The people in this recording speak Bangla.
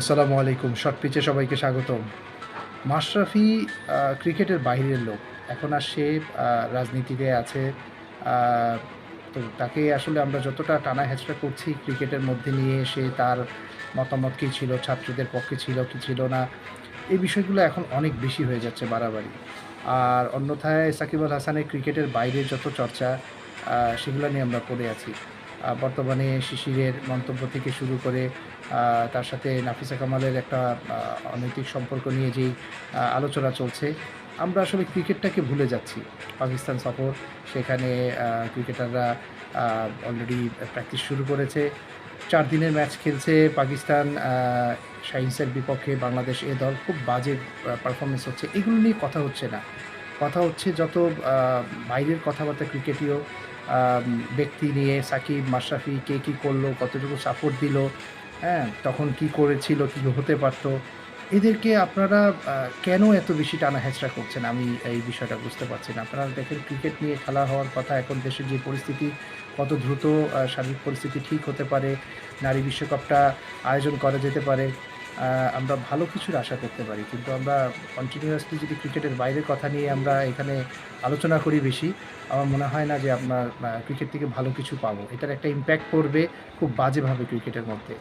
আসসালামু আলাইকুম শর্ট পিচে সবাইকে স্বাগতম। মাশরাফি ক্রিকেটের বাইরের লোক। এখন আর সে রাজনীতিতে আছে। তো তাকে আসলে আমরা যতটা টানা হেঁচড়া করছি ক্রিকেটের মধ্যে নিয়ে এসে তার মতামত কী ছিল, ছাত্রদের পক্ষে ছিল কি ছিল না, এই বিষয়গুলো এখন অনেক বেশি হয়ে যাচ্ছে বাড়াবাড়ি। আর অন্যথায় সাকিব আল হাসানের ক্রিকেটের বাইরে যত চর্চা সেগুলো নিয়ে আমরা পড়ে আছি। বর্তমানে শিশিরের মন্তব্য থেকে শুরু করে তার সাথে নাফিসা কামালের একটা অনৈতিক সম্পর্ক নিয়ে যেই আলোচনা চলছে, আমরা আসলে ক্রিকেটটাকে ভুলে যাচ্ছি। পাকিস্তান সফর, সেখানে ক্রিকেটাররা অলরেডি প্র্যাকটিস শুরু করেছে। চার দিনের ম্যাচ খেলছে পাকিস্তান শাহিনসের বিপক্ষে বাংলাদেশ এ দল। খুব বাজে পারফরমেন্স হচ্ছে। এগুলো নিয়ে কথা হচ্ছে না। কথা হচ্ছে যত বাইরের কথাবার্তা ক্রিকেটীয় ব্যক্তি নিয়ে, সাকিব, মাশরাফি, কে কী করল, কতটুকু সাপোর্ট দিল হ্যাঁ তখন কি করেছিল, কি হতে পারতো? এদেরকে আপনারা কেন এত বেশি টানা হেঁচড়া করছেন? আমি এই বিষয়টা বুঝতে পারছি না। আপনারা দেখেন, ক্রিকেট নিয়ে খেলা হওয়ার কথা, এখন দেশের যে পরিস্থিতি, কত দ্রুত সার্বিক পরিস্থিতি ঠিক হতে পারে, নারী বিশ্বকাপটা আয়োজন করা যেতে পারে আমরা ভালো কিছুর আশা করতে পারি। কিন্তু আমরা কন্টিনিউয়াসলি যদি ক্রিকেটের বাইরের কথা নিয়ে আমরা এখানে আলোচনা করি বেশি, আমার মনে হয় না যে আপনার ক্রিকেট থেকে ভালো কিছু পাবো। এটার একটা ইম্প্যাক্ট পড়বে খুব বাজেভাবে ক্রিকেটের মধ্যে।